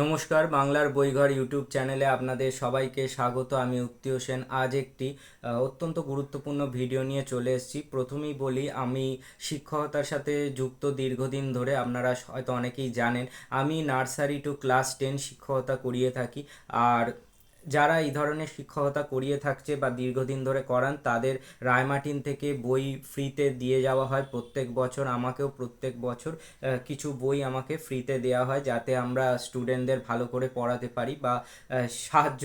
নমস্কার, বাংলার বইঘর ইউটিউব চ্যানেলে আপনাদের সবাইকে স্বাগত। আমি উক্তি হোসেন। আজ একটি অত্যন্ত গুরুত্বপূর্ণ ভিডিও নিয়ে চলে এসেছি। প্রথমেই বলি, আমি শিক্ষকতার সাথে যুক্ত দীর্ঘদিন ধরে, আপনারা হয়তো অনেকেই জানেন, আমি নার্সারি টু ক্লাস টেন শিক্ষকতা করিয়ে থাকি। আর যারা এই ধরনের শিক্ষকতা করিয়ে থাকছে বা দীর্ঘদিন ধরে করান, তাদের রায়মার্টিন থেকে বই ফ্রিতে দিয়ে যাওয়া হয় প্রত্যেক বছর, আমাকেও প্রত্যেক বছর কিছু বই আমাকে ফ্রিতে দেওয়া হয় যাতে আমরা স্টুডেন্টদের ভালো করে পড়াতে পারি বা সাহায্য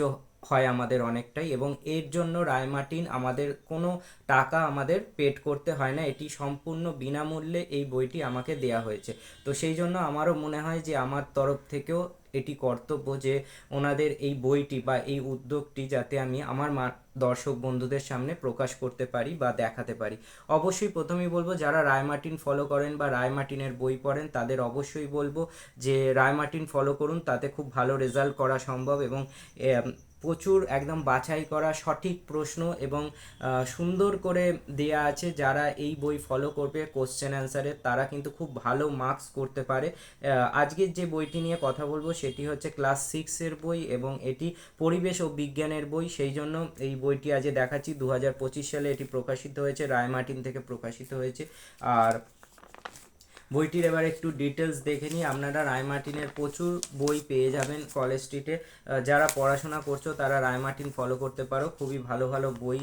হয় আমাদের অনেকটাই এবং এর জন্য রায়মার্টিন আমাদের কোনো টাকা আমাদের পেড করতে হয় না, এটি সম্পূর্ণ বিনামূল্যে এই বইটি আমাকে দেয়া হয়েছে। তো সেই জন্য আমারও মনে হয় যে আমার তরফ থেকেও এটি কর্তব্য যে ওনাদের এই বইটি বা এই উদ্যোগটি যাতে আমি আমার মা, দর্শক বন্ধুদের সামনে প্রকাশ করতে পারি বা দেখাতে পারি। অবশ্যই প্রথমেই বলব, যারা রায় মার্টিন ফলো করেন বা রায় মার্টিনের বই পড়েন, তাদের অবশ্যই বলব যে রায় মার্টিন ফলো করুন, তাতে খুব ভালো রেজাল্ট করা সম্ভব এবং প্রচুর একদম বাছাই করা সঠিক প্রশ্ন এবং সুন্দর করে দেয়া আছে যারা এই বই ফলো করবে কোশ্চেন অ্যান্সারে তারা কিন্তু খুব ভালো মার্কস করতে পারে। আজকের যে বইটি নিয়ে কথা বলব সেটি হচ্ছে ক্লাস সিক্সের বই এবং এটি পরিবেশ ও বিজ্ঞানের বই। সেই জন্য এই বইটি আজ দেখাচ্ছি। দু হাজার পঁচিশ সালে এটি প্রকাশিত হয়েছে, রায়মার্টিন থেকে প্রকাশিত হয়েছে। আর বইটির এবার একটু ডিটেলস দেখে নিই। আপনারা রায়মার্টিনের প্রচুর বই পেয়ে যাবেন কলেজ স্ট্রিটে যারা পড়াশোনা করছ, তারা রায়মার্টিন ফলো করতে পারো। খুবই ভালো ভালো বই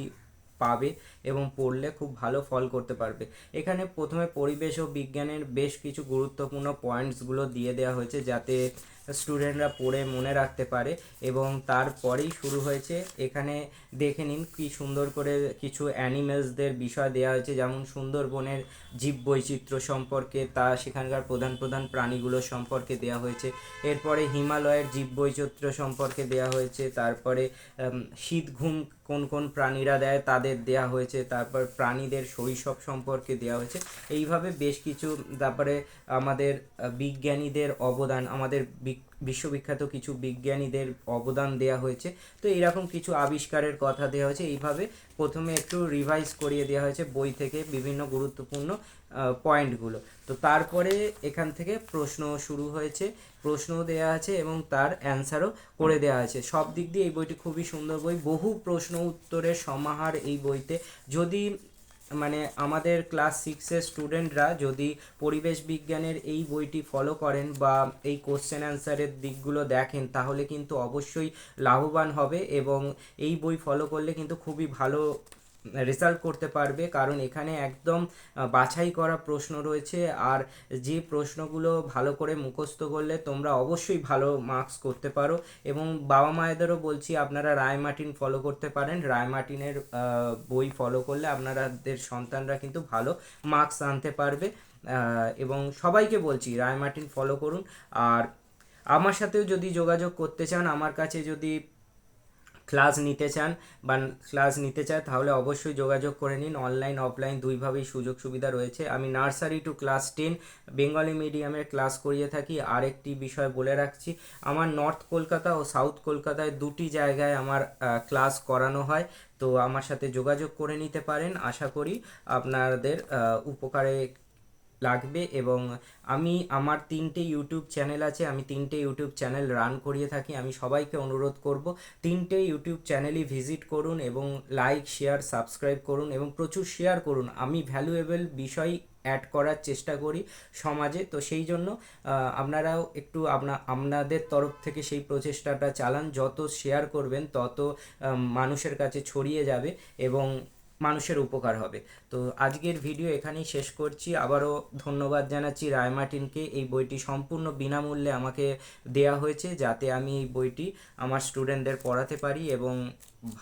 পাবে এবং পড়লে খুব ভালো ফল করতে পারবে। এখানে প্রথমে পরিবেশ ও বিজ্ঞানের বেশ কিছু গুরুত্বপূর্ণ পয়েন্টসগুলো দিয়ে দেওয়া হয়েছে, যাতে স্টুডেন্টরা পড়ে মনে রাখতে পারে এবং তারপরেই শুরু হয়েছে। এখানে দেখে নিন কি সুন্দর করে কিছু অ্যানিমেলসদের বিষয় দেওয়া হয়েছে। যেমন সুন্দরবনের জীব বৈচিত্র্য সম্পর্কে, তা সেখানকার প্রধান প্রধান প্রাণীগুলো সম্পর্কে দেওয়া হয়েছে। এরপরে হিমালয়ের জীব বৈচিত্র্য সম্পর্কে দেওয়া হয়েছে। তারপরে শীত ঘুম কোন কোন প্রাণীরা দেয় তাদের দেয়া হয়েছে। তারপর প্রাণীদের শৈশব সম্পর্কে দেওয়া হয়েছে। এইভাবে বেশ কিছু, তারপরে আমাদের বিজ্ঞানীদের অবদান, আমাদের বিশ্ববিখ্যাত কিছু বিজ্ঞানীদের অবদান দেয়া হয়েছে। তো এরকম কিছু আবিষ্কারের কথা দেওয়া হয়েছে। এইভাবে প্রথমে একটু রিভাইজ করিয়ে দেওয়া হয়েছে বই থেকে বিভিন্ন গুরুত্বপূর্ণ পয়েন্টগুলো তো তারপরে এখান থেকে প্রশ্ন শুরু হয়েছে, প্রশ্নও দেওয়া আছে এবং তার অ্যান্সারও করে দেওয়া আছে। সব দিক দিয়ে এই বইটি খুবই সুন্দর বই। বহু প্রশ্ন উত্তরের সমাহার এই বইতে। যদি মানে আমাদের ক্লাস সিক্সের স্টুডেন্টরা যদি পরিবেশ বিজ্ঞানের এই বইটি ফলো করেন বা এই কোশ্চেন অ্যান্সারের দিকগুলো দেখেন, তাহলে কিন্তু অবশ্যই লাভবান হবে এবং এই বই ফলো করলে কিন্তু খুবই ভালো রেজাল্ট করতে পারবে। কারণ এখানে একদম বাছাই করা প্রশ্ন রয়েছে। আর যে প্রশ্নগুলো ভালো করে মুখস্থ করলে তোমরা অবশ্যই ভালো মার্কস করতে পারো। এবং বাবা মায়েদেরও বলছি, আপনারা রায় মার্টিন ফলো করতে পারেন। রায় মার্টিনের বই ফলো করলে আপনাদের সন্তানরা কিন্তু ভালো মার্কস আনতে পারবে। এবং সবাইকে বলছি, রায় মার্টিন ফলো করুন। আর আমার সাথেও যদি যোগাযোগ করতে চান, আমার কাছে যদি ক্লাস নিতে চান বা ক্লাস নিতে চায়, তাহলে অবশ্যই যোগাযোগ করে নিন। অনলাইন অফলাইন দুইভাবেই সুযোগ সুবিধা রয়েছে। আমি nursery to class ten Bengali মিডিয়ামের ক্লাস করিয়ে থাকি। আরেকটি বিষয় বলে রাখছি, আমার নর্থ কলকাতা ও সাউথ কলকাতায় দুটি জায়গায় আমার ক্লাস করানো হয়। তো আমার সাথে যোগাযোগ করে নিতে পারেন। আশা করি আপনাদের উপকারে লাগবে এবং আমি, আমার তিনটে ইউটিউব চ্যানেল আছে, আমি তিনটে ইউটিউব চ্যানেল রান করিয়ে থাকি। আমি সবাইকে অনুরোধ করব, তিনটে ইউটিউব চ্যানেলই ভিজিট করুন এবং লাইক, শেয়ার, সাবস্ক্রাইব করুন এবং প্রচুর শেয়ার করুন। আমি ভ্যালুয়েবল বিষয় অ্যাড করার চেষ্টা করি সমাজে, তো সেই জন্য আপনারাও একটু আপনা, আপনাদের তরফ থেকে সেই প্রচেষ্টাটা চালান। যত শেয়ার করবেন, তত মানুষের কাছে ছড়িয়ে যাবে এবং মানুষের উপকার হবে। তো আজকের ভিডিও এখানেই শেষ করছি। আবারও ধন্যবাদ জানাচ্ছি রায়মার্টিনকে এই বইটি সম্পূর্ণ বিনামূল্যে আমাকে দেয়া হয়েছে যাতে আমি এই বইটি আমার স্টুডেন্টদের পড়াতে পারি এবং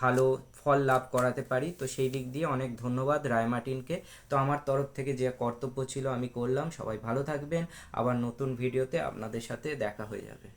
ভালো ফল লাভ করাতে পারি। তো সেই দিক দিয়ে অনেক ধন্যবাদ রায়মার্টিনকে তো আমার তরফ থেকে যে কর্তব্য ছিল আমি করলাম। সবাই ভালো থাকবেন। আবার নতুন ভিডিওতে আপনাদের সাথে দেখা হয়ে যাবে।